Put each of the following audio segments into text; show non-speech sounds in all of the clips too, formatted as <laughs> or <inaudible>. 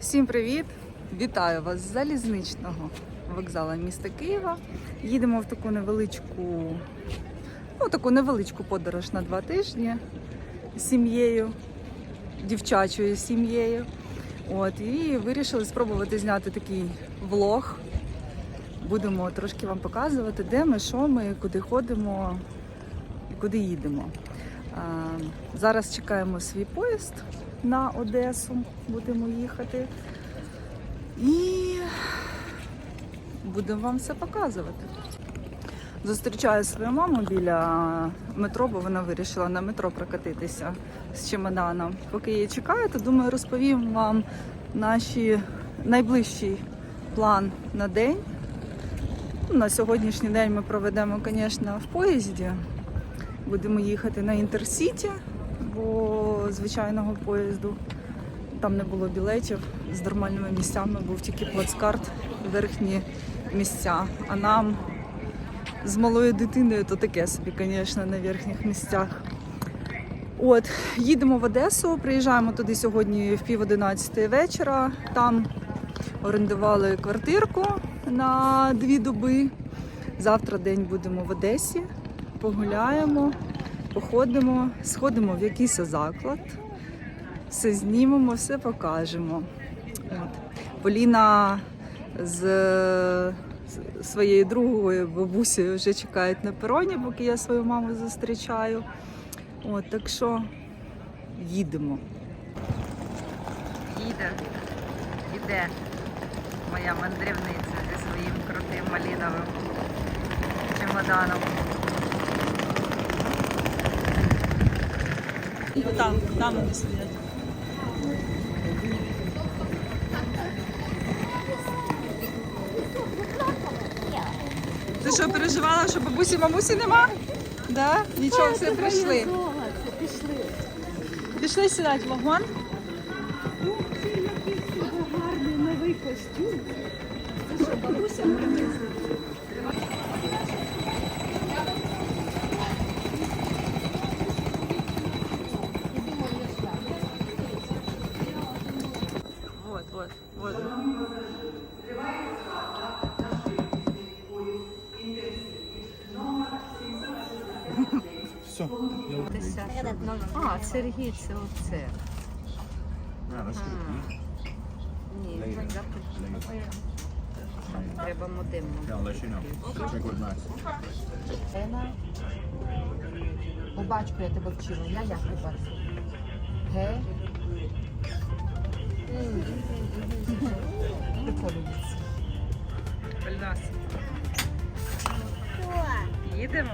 Всім привіт! Вітаю вас з залізничного вокзалу міста Києва. Їдемо в таку невеличку, ну таку невеличку подорож на два тижні з сім'єю, дівчачою сім'єю. От, і вирішили спробувати зняти такий влог. Будемо трошки вам показувати, де ми, що ми, куди ходимо і куди їдемо. Зараз чекаємо свій поїзд на Одесу, будемо їхати. І будемо вам все показувати. Зустрічаю свою маму біля метро, бо вона вирішила на метро прокатитися з чемоданом. Поки її чекаю, то думаю, розповім вам наші найближчий план на день. На сьогоднішній день ми проведемо, звісно, в поїзді. Будемо їхати на інтерсіті, бо звичайного поїзду там не було білетів з нормальними місцями, був тільки плацкарт, верхні місця. А нам з малою дитиною то таке собі, звісно, на верхніх місцях. От, їдемо в Одесу, приїжджаємо туди сьогодні в пів одинадцятої вечора. Там орендували квартирку на дві доби. Завтра день будемо в Одесі, погуляємо, походимо, сходимо в якийсь заклад, все знімемо, все покажемо. От. Поліна з своєю другою бабусею вже чекають на пероні, поки я свою маму зустрічаю. От, так що їдемо. Їде, іде моя мандрівниця зі своїм крутим маліновим чемоданом. Там, там вони сидять. Ти що переживала, що бабусі мамусі нема? Да? Нічого, все прийшли. Пішли. Пішли сідати в вагон. Гарний новий костюм. Це що, бабуся привезла? Все. А, Сергій, це оце. Ні. Треба модемно. Yeah, I'll let you know. Very good, nice. Ена. У бачку я тебе вчила. Я як не бачу. Г. Приколюється. Їдемо?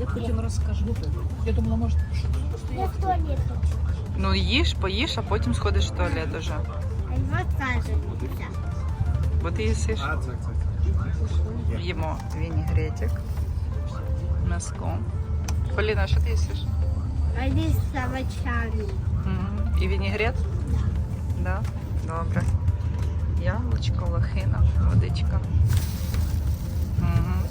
Я потім розкажу. Я думала, може, Я в туалет хочу. Ну їж, поїж, а потім сходиш в туалет уже. Саженца. Бо ти їсиш. Їмо вінігретик. М'яско. Поліна, що ти їсиш? А здесь с овощами. Мгм. І вінігрет? Да? Добре. Яблучко, лохина, водичка. Мгм.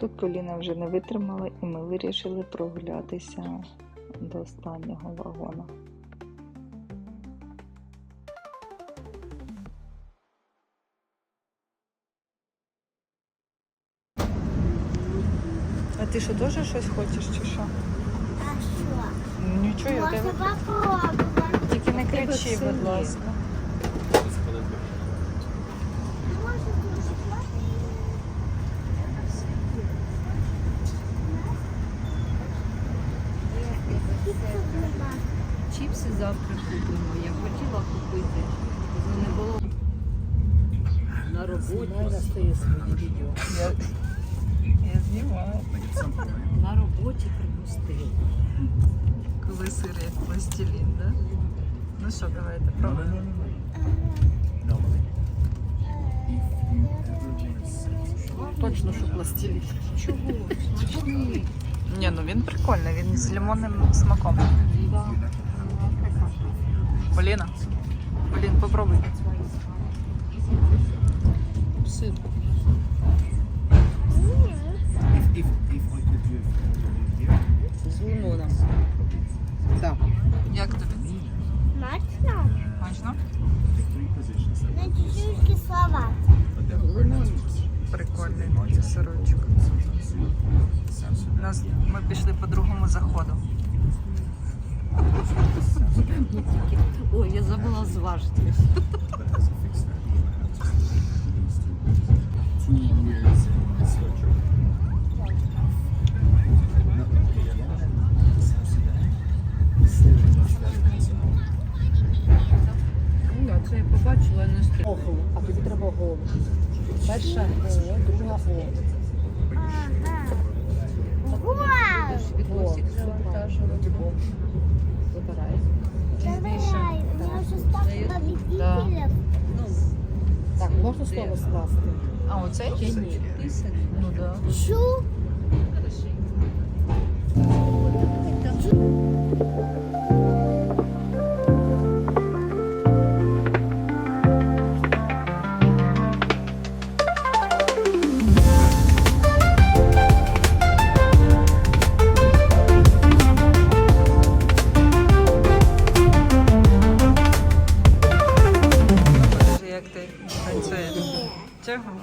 Тут Поліна вже не витримала і ми вирішили прогулятися до останнього вагона. А ти що теж щось хочеш чи що? А що? Нічого я тебе... Тільки не кричи, будь ласка. на роботі. стає своє відео. Я, я знімаю. На роботі припустили. Коли сир як пластилін, да? Ну що, давайте пробуємо. Точно, що пластилін. Чого? Смачний. Ні, ну він прикольний, він з лимонним смаком. Да. Поліна, Полін, попробуй. Сир. If, if I could do it here, З лимоном. Так. Як тобі? Смачно? Смачно? На чуть-чуть very nice. Прикольний сирочок. Нас, ми пішли по другому заходу. Ой, я забула зважитись. Це я побачила не стрі. А тобі треба голову. Перша О, друга О. Ну, Так, можна слово скласти? А оцей? ні. Ну да. Чу. Чого?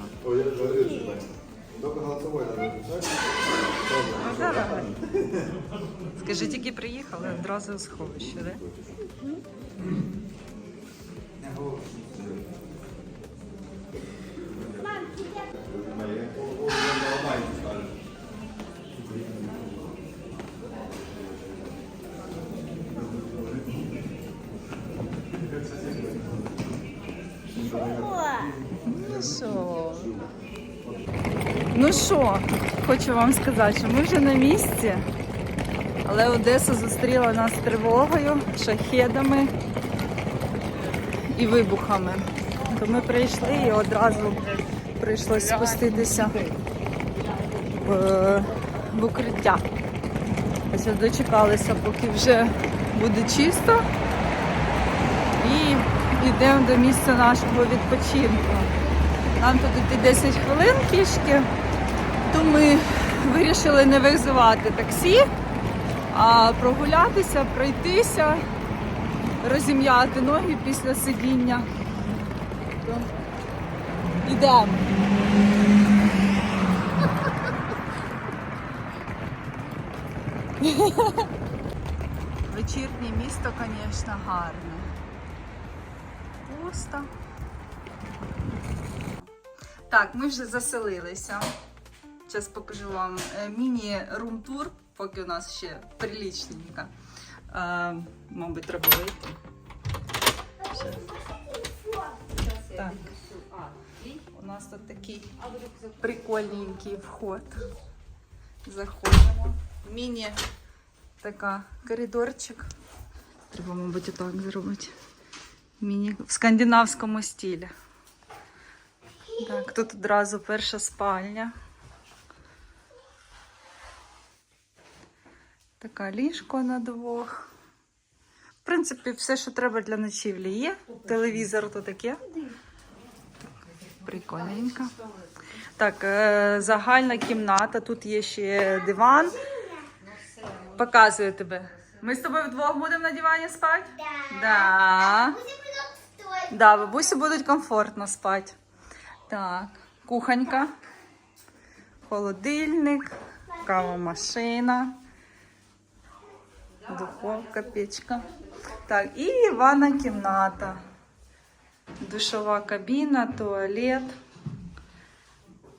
Ну, давай. Скажи, тільки приїхали, одразу у сховище, да? Ну що, хочу вам сказати, що ми вже на місці, але Одеса зустріла нас тривогою, шахедами і вибухами. То ми прийшли і одразу прийшлося спуститися в, в укриття. Ось дочекалися, поки вже буде чисто. І йдемо до місця нашого відпочинку. Нам тут йти 10 хвилин пішки, то ми вирішили не визивати таксі, а прогулятися, пройтися, розім'яти ноги після сидіння. То Йдемо. <laughs> Вечірнє місто, звісно, гарне. Пусто. Так, ми вже заселилися. Зараз покажу вам е, міні-рум-тур, поки у нас ще прилічненько. Е, мабуть, треба вийти. Так. У нас тут такий прикольненький вход. Заходимо. Міні така коридорчик. Треба, мабуть, отак зробити. Міні в скандинавському стилі. Так, тут одразу перша спальня. Така ліжко на двох. В принципі, все, що треба для ночівлі є. Телевізор то таке. Прикольненько. Так, е, загальна кімната. Тут є ще диван. Показую тебе. Ми з тобою вдвох будемо на дивані спати? Да. Да, бабусі будуть комфортно спати. Так, кухонька, холодильник, кавомашина, духовка, печка. Так, і ванна кімната. Душова кабіна, туалет.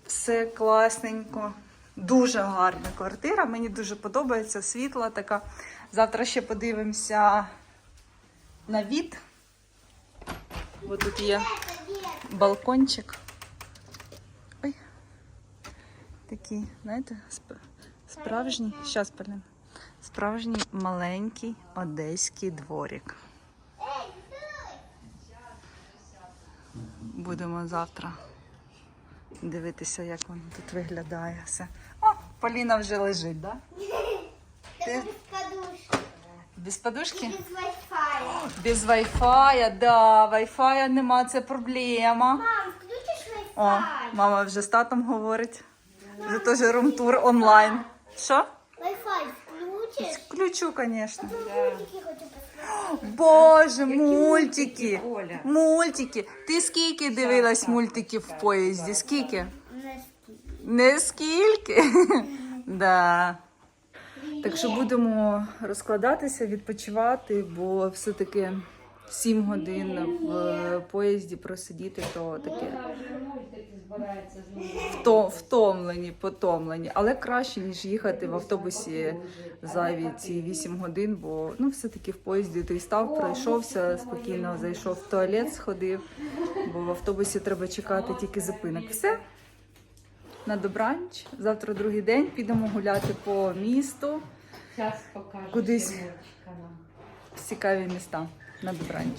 Все класненько. Дуже гарна квартира. Мені дуже подобається. Світла така. Завтра ще подивимося на від. Ось тут є балкончик. Ой. Такий, знаєте, справжній. Щас, Полін. Справжній маленький одеський дворик. Будемо завтра дивитися, як воно тут виглядає все. О, Поліна вже лежить, так? Да? Ти без подушки? Без Wi-Fi. Без Wi-Fi, да, Wi-Fi нема, це проблема. Мам, включиш О, Wi-Fi? мама вже з татом говорить. Вже теж румтур онлайн. Що? Включиш? Включу, хочу посмотрети. Боже, мультики. Оля? Мультики. Ти скільки дивилась мультиків в поїзді? Скільки? Не скільки. Да. Так що будемо розкладатися, відпочивати, бо все-таки 7 годин в поїзді просидіти, то таке вто- втомлені, потомлені. Але краще, ніж їхати в автобусі зайві ці 8 годин, бо ну, все-таки в поїзді ти став, пройшовся, спокійно зайшов в туалет, сходив, бо в автобусі треба чекати тільки зупинок. Все. На добранч. Завтра другий день підемо гуляти по місту. Зараз покажу. Кудись. Цікаві міста на добранч.